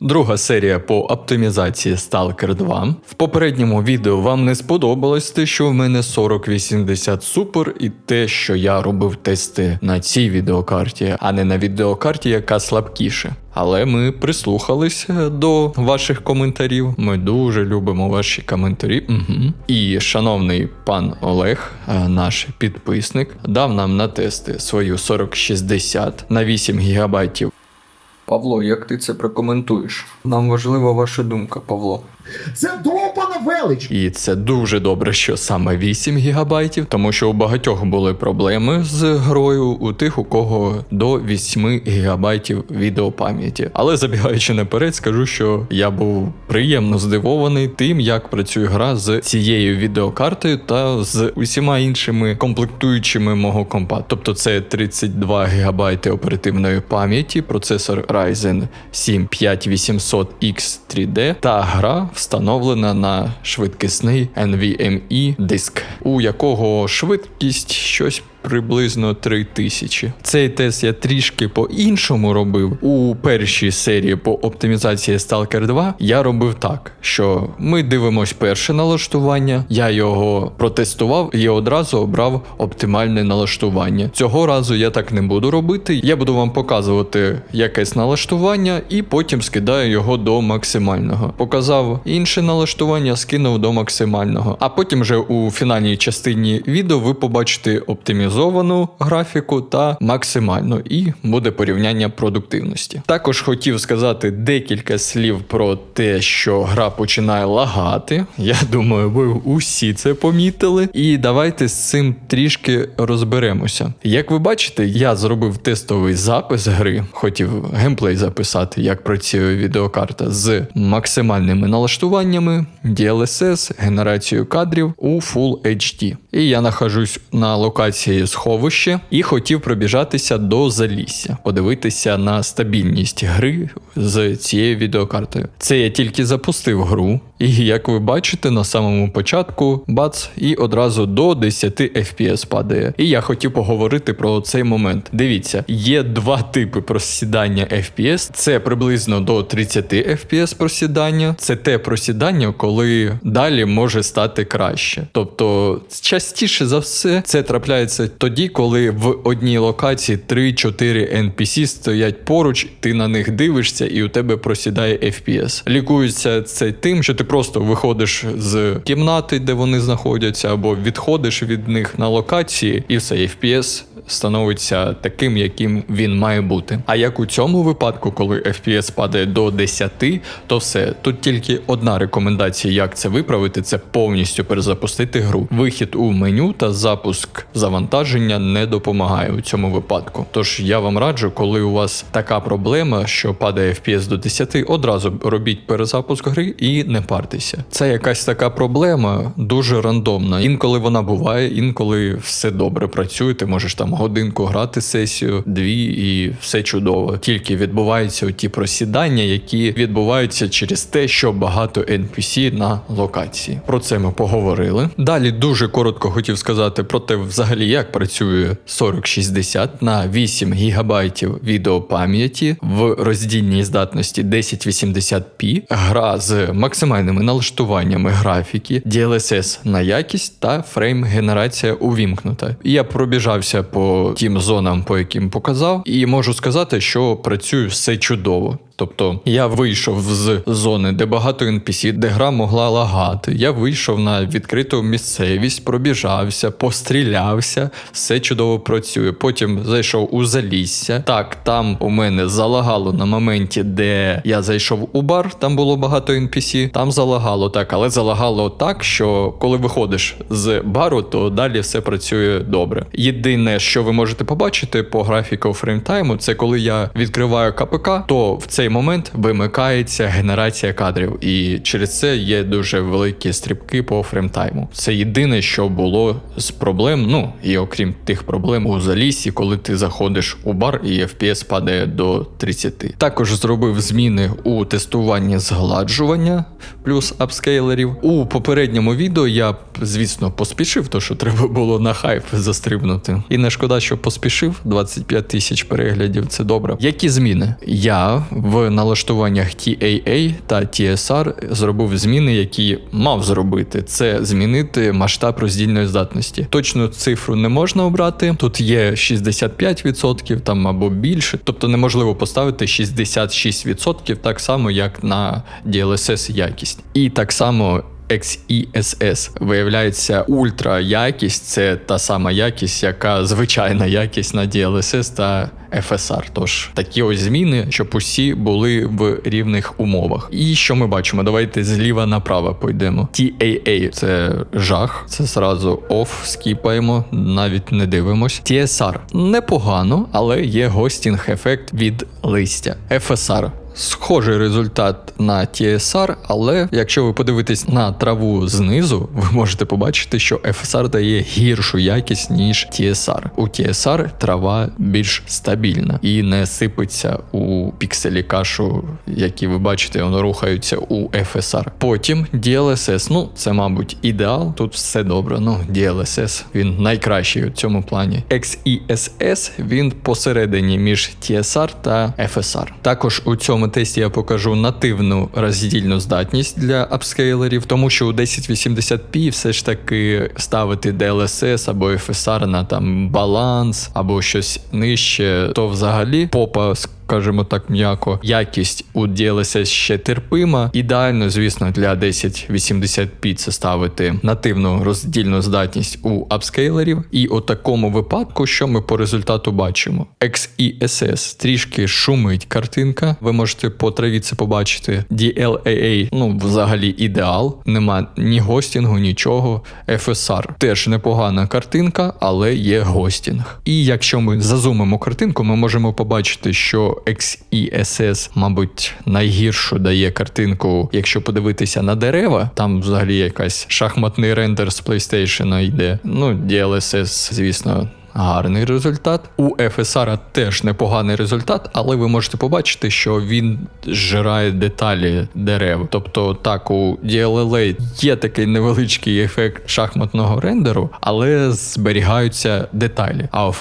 Друга серія по оптимізації Stalker 2. В попередньому відео вам не сподобалось те, що в мене 4080 Super, і те, що я робив тести на цій відеокарті, а не на відеокарті, яка слабкіше. Але ми прислухалися до ваших коментарів. Ми дуже любимо ваші коментарі. Угу. І шановний пан Олег, е, наш підписник, дав нам на тести свою 4060 на 8 гігабайтів. Павло, як ти це прокоментуєш? Нам важлива ваша думка, Павло. Це довбана велич. І це дуже добре, що саме 8 гігабайтів, тому що у багатьох були проблеми з грою у тих, у кого до 8 гігабайтів відеопам'яті. Але забігаючи наперед, скажу, що я був приємно здивований тим, як працює гра з цією відеокартою та з усіма іншими комплектуючими мого компа. Тобто це 32 гігабайти оперативної пам'яті, процесор Ryzen 7 5800X 3D та гра встановлена на швидкісний NVMe диск, у якого швидкість щось. Приблизно 3000. Цей тест я трішки по-іншому робив. У першій серії по оптимізації Stalker 2 я робив так, що ми дивимось перше налаштування, я його протестував і одразу обрав оптимальне налаштування. Цього разу я так не буду робити. Я буду вам показувати якесь налаштування і потім скидаю його до максимального. Показав інше налаштування, скинув до максимального. А потім вже у фінальній частині відео ви побачите оптимізовану графіку та максимальну, і буде порівняння продуктивності. Також хотів сказати декілька слів про те, що гра починає лагати. Я думаю, ви усі це помітили. І давайте з цим трішки розберемося. Як ви бачите, я зробив тестовий запис гри, хотів геймплей записати, як працює відеокарта з максимальними налаштуваннями, DLSS, генерацією кадрів у Full HD. І я нахожусь на локації сховище і хотів пробіжатися до залісся, подивитися на стабільність гри з цією відеокартою. Це я тільки запустив гру, і як ви бачите, на самому початку бац, і одразу до 10 FPS падає. І я хотів поговорити про цей момент. Дивіться, є два типи просідання FPS. Це приблизно до 30 FPS просідання. Це те просідання, коли далі може стати краще. Тобто, частіше за все, це трапляється тоді, коли в одній локації 3-4 NPC стоять поруч, ти на них дивишся, і у тебе просідає FPS. Лікується це тим, що ти просто виходиш з кімнати, де вони знаходяться, або відходиш від них на локації, і все FPS становиться таким, яким він має бути. А як у цьому випадку, коли FPS падає до 10, то все. Тут тільки одна рекомендація, як це виправити, це повністю перезапустити гру. Вихід у меню та запуск завантаження не допомагає у цьому випадку. Тож я вам раджу, коли у вас така проблема, що падає FPS до 10, одразу робіть перезапуск гри і не партеся. Це якась така проблема, дуже рандомна. Інколи вона буває, інколи все добре працює. Ти можеш там годинку грати сесію, дві, і все чудово. Тільки відбуваються ті просідання, які відбуваються через те, що багато NPC на локації. Про це ми поговорили. Далі дуже коротко хотів сказати про те, взагалі, як працює 4060 на 8 гігабайтів відеопам'яті в роздільній здатності 1080p. Гра з максимальними налаштуваннями графіки, DLSS на якість та фрейм генерація увімкнута. Я пробіжався по тим зонам, по яким показав, і можу сказати, що працює все чудово. Тобто я вийшов з зони, де багато NPC, де гра могла лагати. Я вийшов на відкриту місцевість, пробіжався, пострілявся, все чудово працює. Потім зайшов у залісся. Так, там у мене залагало на моменті, де я зайшов у бар, там було багато NPC, там залагало так, але залагало так, що коли виходиш з бару, то далі все працює добре. Єдине, що ви можете побачити по графіку фреймтайму, це коли я відкриваю КПК, то в цей момент вимикається генерація кадрів, і через це є дуже великі стрибки по фреймтайму. Це єдине, що було з проблем. Ну і окрім тих проблем у залісі, коли ти заходиш у бар і FPS падає до 30. Також зробив зміни у тестуванні згладжування плюс апскейлерів. У попередньому відео я, звісно, поспішив, то що треба було на хайп застрибнути. І не шкода, що поспішив. 25 тисяч переглядів це добре. Які зміни? Я в в налаштуваннях TAA та TSR зробив зміни, які мав зробити. Це змінити масштаб роздільної здатності. Точну цифру не можна обрати. Тут є 65% там або більше, тобто неможливо поставити 66% так само, як на DLSS якість. І так само. XESS. Виявляється, ультра якість це та сама якість, яка звичайна якість на DLSS та FSR. Тож такі ось зміни, щоб усі були в рівних умовах. І що ми бачимо? Давайте зліва направо пойдемо. TAA це жах, це зразу off, скіпаємо, навіть не дивимось. TSR непогано, але є гостінг ефект від листя. FSR Схожий результат на TSR, але якщо ви подивитесь на траву знизу, ви можете побачити, що FSR дає гіршу якість, ніж TSR. У TSR трава більш стабільна і не сипеться у пікселі кашу, які ви бачите, воно рухаються у FSR. Потім DLSS, ну це, мабуть, ідеал. Тут все добре. Ну, DLSS він найкращий у цьому плані. XESS він посередині між TSR та FSR. Також у цьому тесті я покажу нативну роздільну здатність для апскейлерів, тому що у 1080p все ж таки ставити DLSS або FSR на там баланс або щось нижче, то взагалі попа скажімо так м'яко, якість у DLSS ще терпима. Ідеально, звісно, для 1080p це ставити нативну роздільну здатність у апскейлерів. І у такому випадку, що ми по результату бачимо? XESS трішки шумить картинка. Ви можете по траві це побачити. DLAA, ну взагалі ідеал. Нема ні гостінгу, нічого. FSR теж непогана картинка, але є гостінг. І якщо ми зазумимо картинку, ми можемо побачити, що XESS, мабуть, найгіршу дає картинку, якщо подивитися на дерева. Там взагалі якась шахматний рендер з PlayStation йде. Ну, DLSS, звісно. Гарний результат. У FSR теж непоганий результат, але ви можете побачити, що він зжирає деталі дерев. Тобто, так, у DLLA є такий невеличкий ефект шахматного рендеру, але зберігаються деталі. А у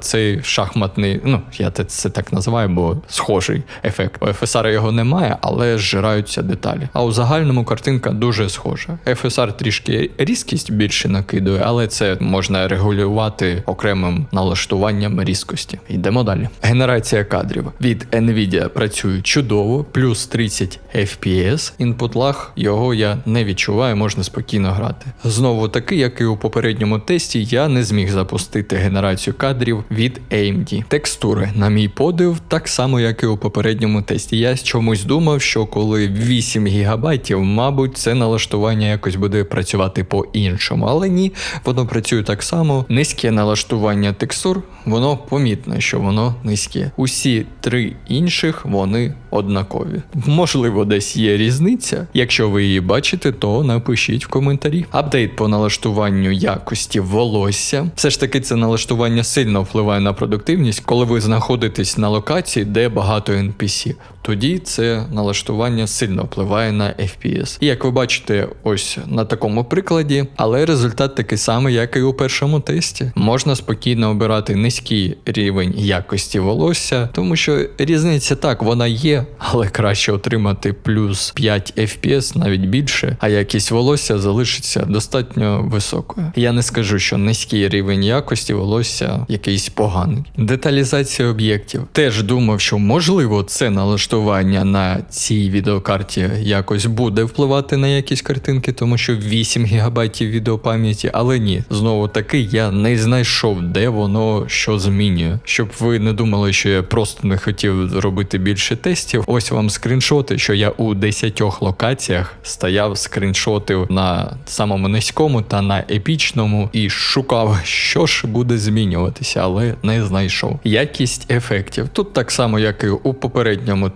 цей шахматний, ну я це так називаю, бо схожий ефект. У FSR його немає, але зжираються деталі. А у загальному картинка дуже схожа. FSR трішки різкість більше накидує, але це можна регулювати окремим налаштуванням різкості. Йдемо далі. Генерація кадрів від Nvidia працює чудово, плюс 30 FPS. Input lag його я не відчуваю, можна спокійно грати. Знову таки, як і у попередньому тесті, я не зміг запустити генерацію кадрів від AMD. Текстури, на мій подив, так само, як і у попередньому тесті. Я чомусь думав, що коли 8 ГБ, мабуть, це налаштування якось буде працювати по-іншому. Але ні, воно працює так само. Низьке налаштування текстур, воно помітно, що воно низьке. Усі три інших вони однакові. Можливо, десь є різниця. Якщо ви її бачите, то напишіть в коментарі. Апдейт по налаштуванню якості волосся. Все ж таки, це налаштування сильно впливає на продуктивність, коли ви знаходитесь на локації, де багато NPC. Тоді це налаштування сильно впливає на FPS. І як ви бачите, ось на такому прикладі, але результат такий самий, як і у першому тесті. Можна спокійно обирати низький рівень якості волосся, тому що різниця так, вона є, але краще отримати плюс 5 FPS, навіть більше, а якість волосся залишиться достатньо високою. Я не скажу, що низький рівень якості волосся якийсь поганий. Деталізація об'єктів. Теж думав, що можливо це налаштування на цій відеокарті якось буде впливати на якість картинки, тому що 8 ГБ відеопам'яті, але ні, знову таки я не знайшов, де воно що змінює. Щоб ви не думали, що я просто не хотів робити більше тестів. Ось вам скріншоти, що я у 10 локаціях стояв, скріншотив на самому низькому та на епічному і шукав, що ж буде змінюватися, але не знайшов. Якість ефектів. Тут так само, як і у попередньому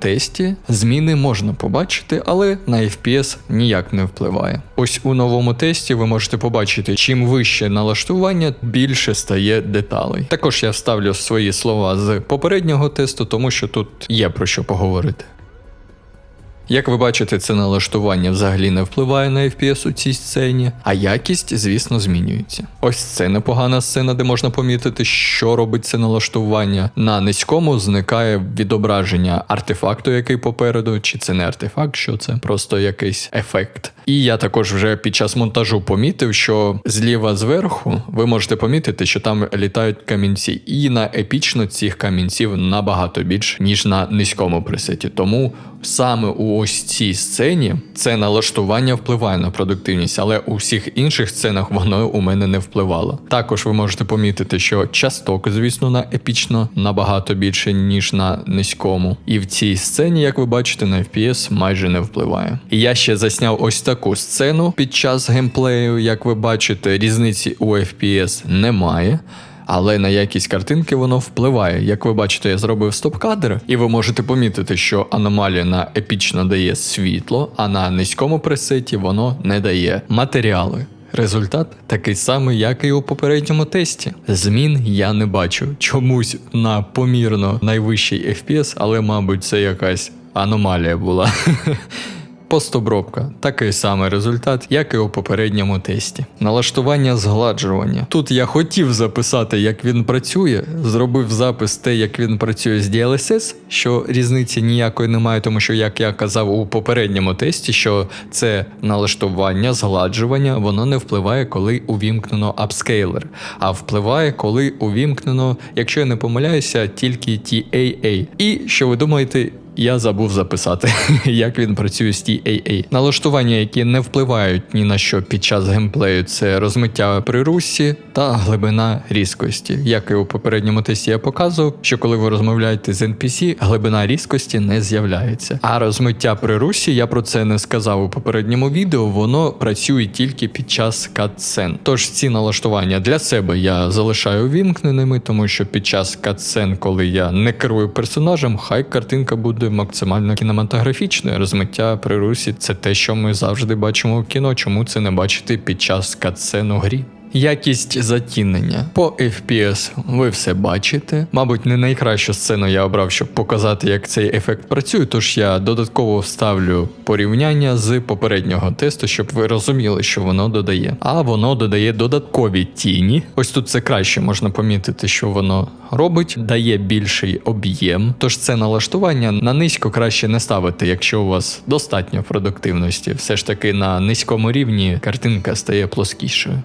зміни можна побачити, але на FPS ніяк не впливає. Ось у новому тесті ви можете побачити, чим вище налаштування, більше стає деталей. Також я вставлю свої слова з попереднього тесту, тому що тут є про що поговорити. Як ви бачите, це налаштування взагалі не впливає на FPS у цій сцені, а якість, звісно, змінюється. Ось це непогана сцена, де можна помітити, що робить це налаштування. На низькому зникає відображення артефакту, який попереду, чи це не артефакт, що це просто якийсь ефект. І я також вже під час монтажу помітив, що зліва зверху ви можете помітити, що там літають камінці, і на епічно цих камінців набагато більше, ніж на низькому пресеті. Тому саме у ось цій сцені це налаштування впливає на продуктивність, але у всіх інших сценах воно у мене не впливало. Також ви можете помітити, що часток, звісно, на епічно набагато більше, ніж на низькому. І в цій сцені, як ви бачите, на FPS майже не впливає. І я ще засняв ось таку сцену під час геймплею. Як ви бачите, різниці у FPS немає. Але на якість картинки воно впливає. Як ви бачите, я зробив стоп-кадр, і ви можете помітити, що аномалія на епічно дає світло, а на низькому пресеті воно не дає матеріали. Результат такий самий, як і у попередньому тесті. Змін я не бачу. Чомусь на помірно найвищий FPS, але, мабуть, це якась аномалія була. Постобробка такий самий результат, як і у попередньому тесті. Налаштування згладжування. Тут я хотів записати, як він працює, зробив запис те, як він працює з DLSS, що різниці ніякої немає, тому що, як я казав у попередньому тесті, що це налаштування, згладжування, воно не впливає, коли увімкнено апскейлер, а впливає, коли увімкнено, якщо я не помиляюся, тільки TAA. І що ви думаєте? Я забув записати, як він працює з TAA. Налаштування, які не впливають ні на що під час геймплею, це розмиття при русі та глибина різкості. Як і у попередньому тесті я показував, що коли ви розмовляєте з NPC, глибина різкості не з'являється. А розмиття при русі, я про це не сказав у попередньому відео, воно працює тільки під час катсцен. Тож ці налаштування для себе я залишаю увімкненими, тому що під час катсцен, коли я не керую персонажем, хай картинка буде максимально кінематографічною. Розмиття при русі це те, що ми завжди бачимо в кіно. Чому це не бачити під час катсцен грі? Якість затінення по FPS ви все бачите. Мабуть, не найкращу сцену я обрав, щоб показати, як цей ефект працює. Тож я додатково вставлю порівняння з попереднього тесту, щоб ви розуміли, що воно додає. А воно додає додаткові тіні. Ось тут це краще можна помітити, що воно робить, дає більший об'єм. Тож це налаштування на низько краще не ставити, якщо у вас достатньо продуктивності. Все ж таки на низькому рівні картинка стає плоскішою.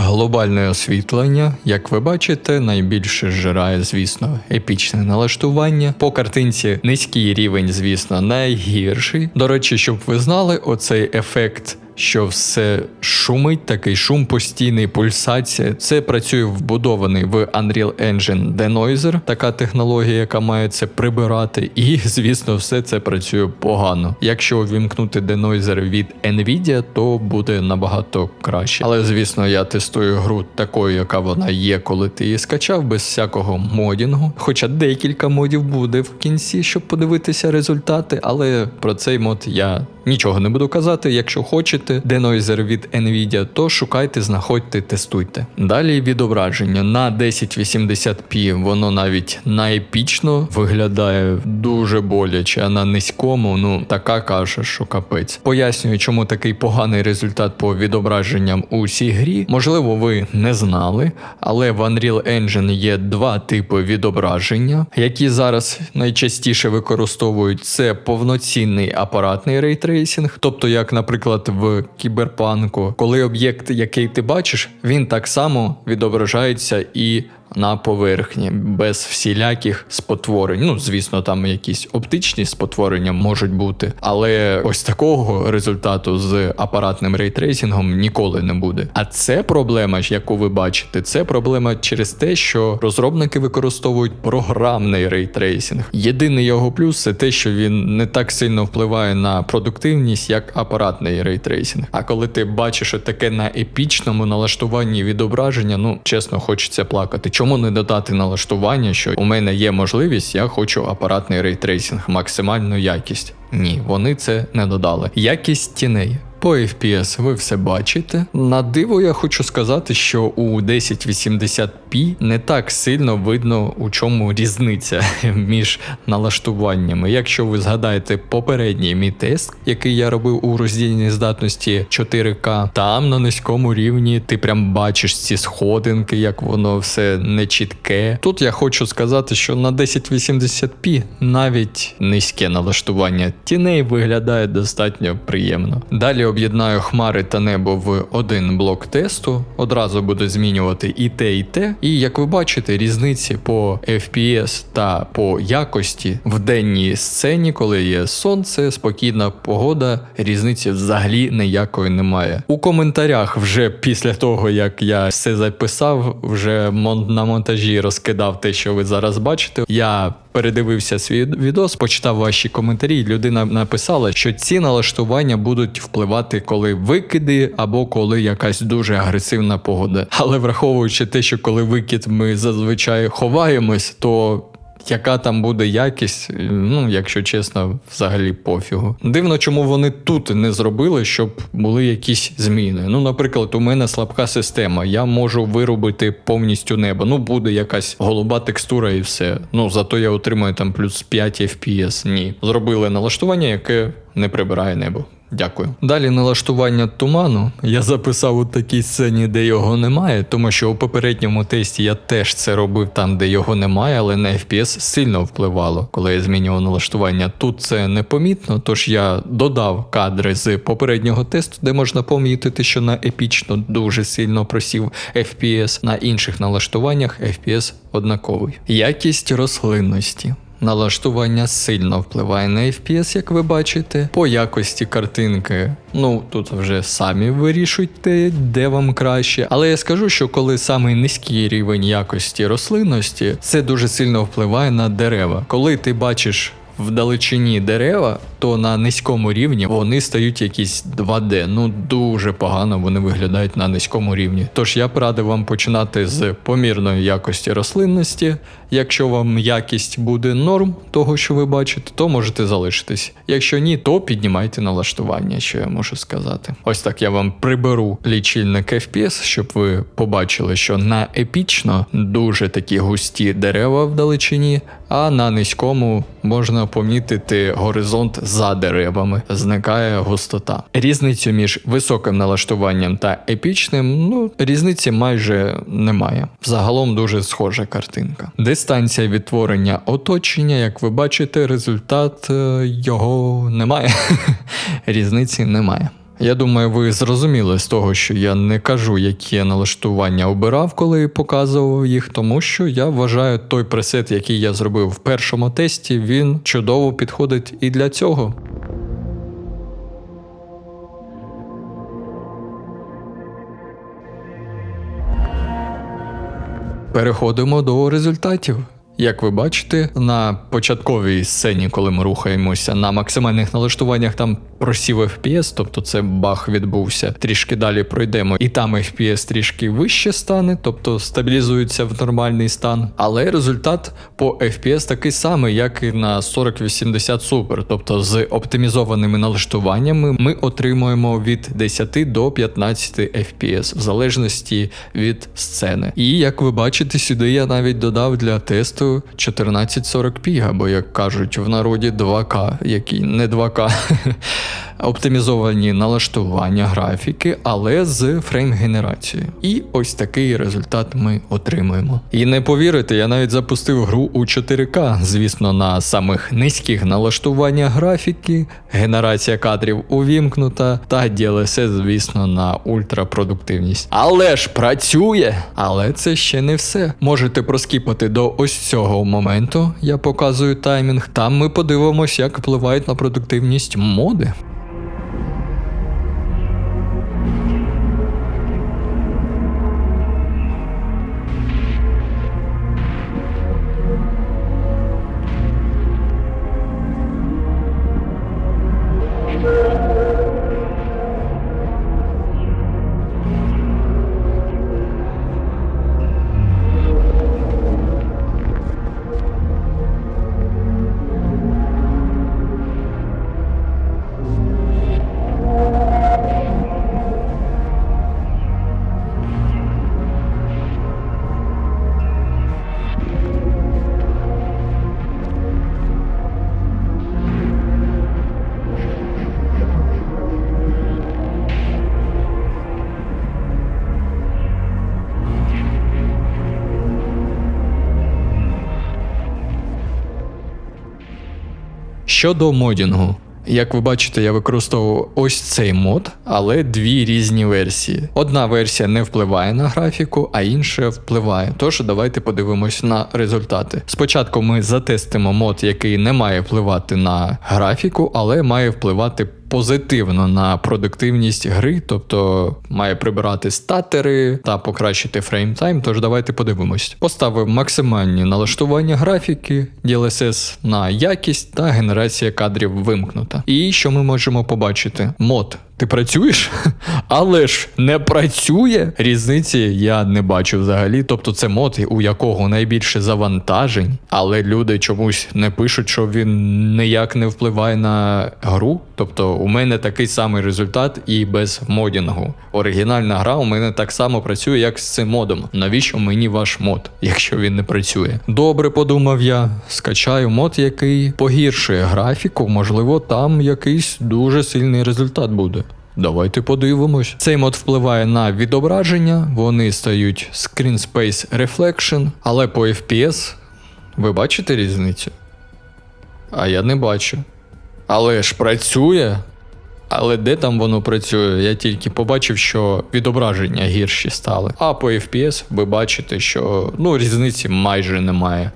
Глобальне освітлення, як ви бачите, найбільше зжирає, звісно, епічне налаштування. По картинці низький рівень, звісно, найгірший. До речі, щоб ви знали, оцей ефект. Що все шумить, такий шум постійний, пульсація. Це працює вбудований в Unreal Engine Denoiser, така технологія, яка має це прибирати. І, звісно, все це працює погано. Якщо увімкнути Denoiser від Nvidia, то буде набагато краще. Але, звісно, я тестую гру такою, яка вона є, коли ти її скачав, без всякого модінгу. Хоча декілька модів буде в кінці, щоб подивитися результати, але про цей мод я нічого не буду казати. Якщо хочете денойзер від Nvidia, то шукайте, знаходьте, тестуйте. Далі відображення на 1080p воно навіть наепічно виглядає дуже боляче, а на низькому, ну така каша, що капець. Пояснюю, чому такий поганий результат по відображенням у цій грі. Можливо, ви не знали, але в Unreal Engine є два типи відображення, які зараз найчастіше використовують це повноцінний апаратний рейтрейсінг, тобто, як, наприклад, в кіберпанку, коли об'єкт, який ти бачиш, він так само відображається і на поверхні, без всіляких спотворень. Ну, звісно, там якісь оптичні спотворення можуть бути, але ось такого результату з апаратним рейтрейсінгом ніколи не буде. А це проблема, яку ви бачите, це проблема через те, що розробники використовують програмний рейтрейсінг. Єдиний його плюс це те, що він не так сильно впливає на продуктивність, як апаратний рейтрейсінг. А коли ти бачиш таке на епічному налаштуванні відображення, ну чесно, хочеться плакати. Чому не додати налаштування, що у мене є можливість, я хочу апаратний рейтрейсінг, максимальну якість. Ні, вони це не додали. Якість тіней. По FPS ви все бачите. На диво я хочу сказати, що у 1080p не так сильно видно, у чому різниця між налаштуваннями. Якщо ви згадаєте попередній мій тест, який я робив у роздільній здатності 4К, там на низькому рівні ти прям бачиш ці сходинки, як воно все нечітке. Тут я хочу сказати, що на 1080p навіть низьке налаштування тіней виглядає достатньо приємно. Далі об'єднаю хмари та небо в один блок тесту. Одразу буду змінювати і те, і те. І як ви бачите, різниці по FPS та по якості в денній сцені, коли є сонце, спокійна погода, різниці взагалі ніякої немає. У коментарях вже після того, як я все записав, вже на монтажі розкидав те, що ви зараз бачите. Я передивився свій відос, почитав ваші коментарі. Людина написала, що ці налаштування будуть впливати, коли викиди або коли якась дуже агресивна погода. Але враховуючи те, що коли викид ми зазвичай ховаємось, то яка там буде якість, ну, якщо чесно, взагалі пофігу. Дивно, чому вони тут не зробили, щоб були якісь зміни. Ну, наприклад, у мене слабка система. Я можу виробити повністю небо. Ну, буде якась голуба текстура і все. Ну, зато я отримаю там плюс 5 FPS. Ні. Зробили налаштування, яке не прибирає небо. Дякую. Далі налаштування туману. Я записав у такій сцені, де його немає, тому що у попередньому тесті я теж це робив там, де його немає, але на FPS сильно впливало, коли я змінював налаштування. Тут це непомітно, тож я додав кадри з попереднього тесту, де можна помітити, що на епічно дуже сильно просів FPS. На інших налаштуваннях FPS однаковий. Якість рослинності. Налаштування сильно впливає на FPS, як ви бачите. По якості картинки, ну тут вже самі вирішуйте, де вам краще. Але я скажу, що коли самий низький рівень якості рослинності, це дуже сильно впливає на дерева. Коли ти бачиш вдалечині дерева, то на низькому рівні вони стають якісь 2D. Ну дуже погано вони виглядають на низькому рівні. Тож я б радив вам починати з помірної якості рослинності. Якщо вам якість буде норм того, що ви бачите, то можете залишитись. Якщо ні, то піднімайте налаштування, що я можу сказати. Ось так я вам приберу лічильник FPS, щоб ви побачили, що на епічно дуже такі густі дерева вдалечині, а на низькому можна помітити горизонт за деревами, зникає густота. Різницю між високим налаштуванням та епічним, ну різниці майже немає. Загалом дуже схожа картинка. Дистанція відтворення оточення, як ви бачите, результат е, його немає. Різниці немає. Я думаю, ви зрозуміли з того, що я не кажу, які я налаштування обирав, коли показував їх, тому що я вважаю той пресет, який я зробив в першому тесті, він чудово підходить і для цього. Переходимо до результатів. Як ви бачите, на початковій сцені, коли ми рухаємося на максимальних налаштуваннях, там просів FPS, тобто це баг відбувся. Трішки далі пройдемо, і там FPS трішки вище стане, тобто стабілізується в нормальний стан. Але результат по FPS такий самий, як і на 4080 Super. Тобто з оптимізованими налаштуваннями ми отримуємо від 10 до 15 FPS, в залежності від сцени. І як ви бачите, сюди я навіть додав для тесту 1440p, або як кажуть в народі 2К, який не 2К. Оптимізовані налаштування графіки, але з фрейм-генерацією. І ось такий результат ми отримуємо. І не повірите, я навіть запустив гру у 4К, звісно, на самих низьких налаштуваннях графіки, генерація кадрів увімкнута, та DLSS, звісно, на ультрапродуктивність. Але ж працює! Але це ще не все. Можете проскіпати до ось цього моменту, я показую таймінг. Там ми подивимося, як впливають на продуктивність моди. Щодо модінгу. Як ви бачите, я використовував ось цей мод, але дві різні версії. Одна версія не впливає на графіку, а інша впливає. Тож давайте подивимось на результати. Спочатку ми затестимо мод, який не має впливати на графіку, але має впливати позитивно на продуктивність гри, тобто має прибирати статери та покращити фреймтайм. Тож давайте подивимось. Поставив максимальні налаштування графіки, DLSS на якість та генерація кадрів вимкнута. І що ми можемо побачити? Мод. Ти працюєш? Але ж не працює. Різниці я не бачу взагалі. Тобто це мод, у якого найбільше завантажень, але люди чомусь не пишуть, що він ніяк не впливає на гру. Тобто у мене такий самий результат і без модінгу. Оригінальна гра у мене так само працює, як з цим модом. Навіщо мені ваш мод, якщо він не працює? Добре, подумав я. Скачаю мод, який погіршує графіку, можливо, там якийсь дуже сильний результат буде. Давайте подивимось. Цей мод впливає на відображення, вони стають Screen Space Reflection, але по FPS ви бачите різницю? А я не бачу. Але ж працює. Але де там воно працює? Я тільки побачив, що відображення гірші стали. А по FPS ви бачите, що ну, різниці майже немає.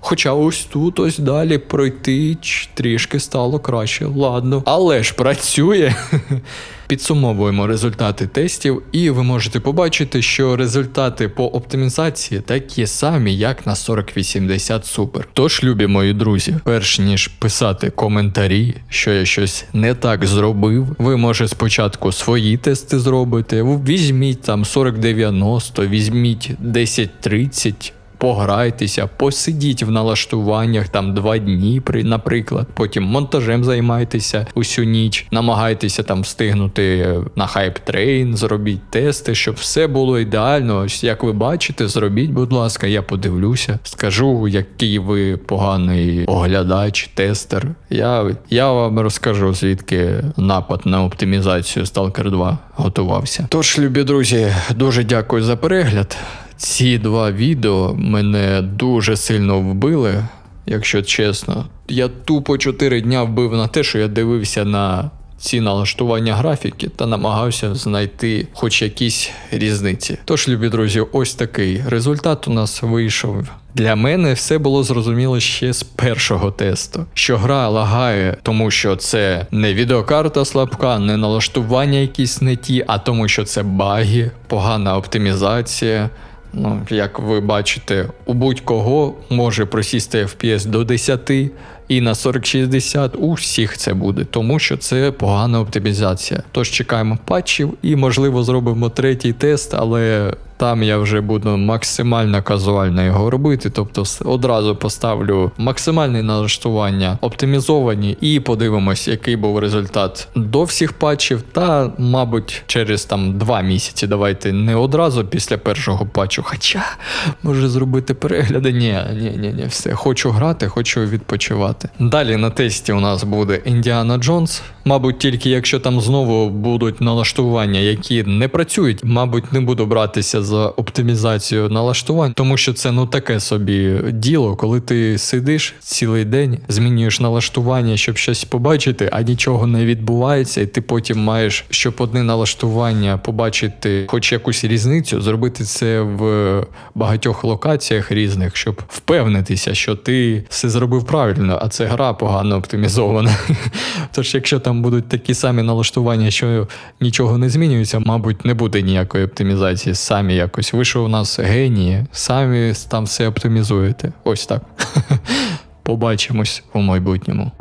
Хоча ось тут ось далі пройти трішки стало краще, ладно. Але ж працює. Підсумовуємо результати тестів, і ви можете побачити, що результати по оптимізації такі самі, як на 4080 Super. Тож, любі мої друзі, перш ніж писати коментарі, що я щось не так зробив, ви може спочатку свої тести зробите. Візьміть там 4090, візьміть 1030 пограйтеся, посидіть в налаштуваннях там два дні, при- наприклад. Потім монтажем займайтеся усю ніч, намагайтеся там встигнути на хайп трейн, зробіть тести, щоб все було ідеально. Ось як ви бачите, зробіть, будь ласка, я подивлюся, скажу, який ви поганий оглядач, тестер. Я, я вам розкажу, звідки напад на оптимізацію Stalker 2 готувався. Тож, любі друзі, дуже дякую за перегляд. Ці два відео мене дуже сильно вбили, якщо чесно. Я тупо 4 дня вбив на те, що я дивився на ці налаштування графіки та намагався знайти хоч якісь різниці. Тож, любі друзі, ось такий результат у нас вийшов. Для мене все було зрозуміло ще з першого тесту, що гра лагає, тому що це не відеокарта слабка, не налаштування якісь не ті, а тому, що це баги, погана оптимізація. Ну, як ви бачите, у будь-кого може просісти FPS до 10 і на 4060 у всіх це буде, тому що це погана оптимізація. Тож чекаємо патчів і, можливо, зробимо третій тест, але там я вже буду максимально казуально його робити. Тобто одразу поставлю максимальне налаштування, оптимізовані, і подивимось, який був результат до всіх патчів. Та, мабуть, через там два місяці. Давайте не одразу після першого патчу. Хоча може зробити перегляди. Ні, ні, ні, ні, все. Хочу грати, хочу відпочивати. Далі на тесті у нас буде Індіана Джонс. Мабуть, тільки якщо там знову будуть налаштування, які не працюють, мабуть, не буду братися за оптимізацію налаштувань, тому що це ну таке собі діло, коли ти сидиш цілий день, змінюєш налаштування, щоб щось побачити, а нічого не відбувається, і ти потім маєш, щоб одне налаштування побачити хоч якусь різницю, зробити це в багатьох локаціях різних, щоб впевнитися, що ти все зробив правильно, а це гра погано оптимізована. Тож, якщо там будуть такі самі налаштування, що нічого не змінюється, мабуть, не буде ніякої оптимізації. Самі якось. Ви що у нас генії, самі там все оптимізуєте. Ось так. Побачимось у майбутньому.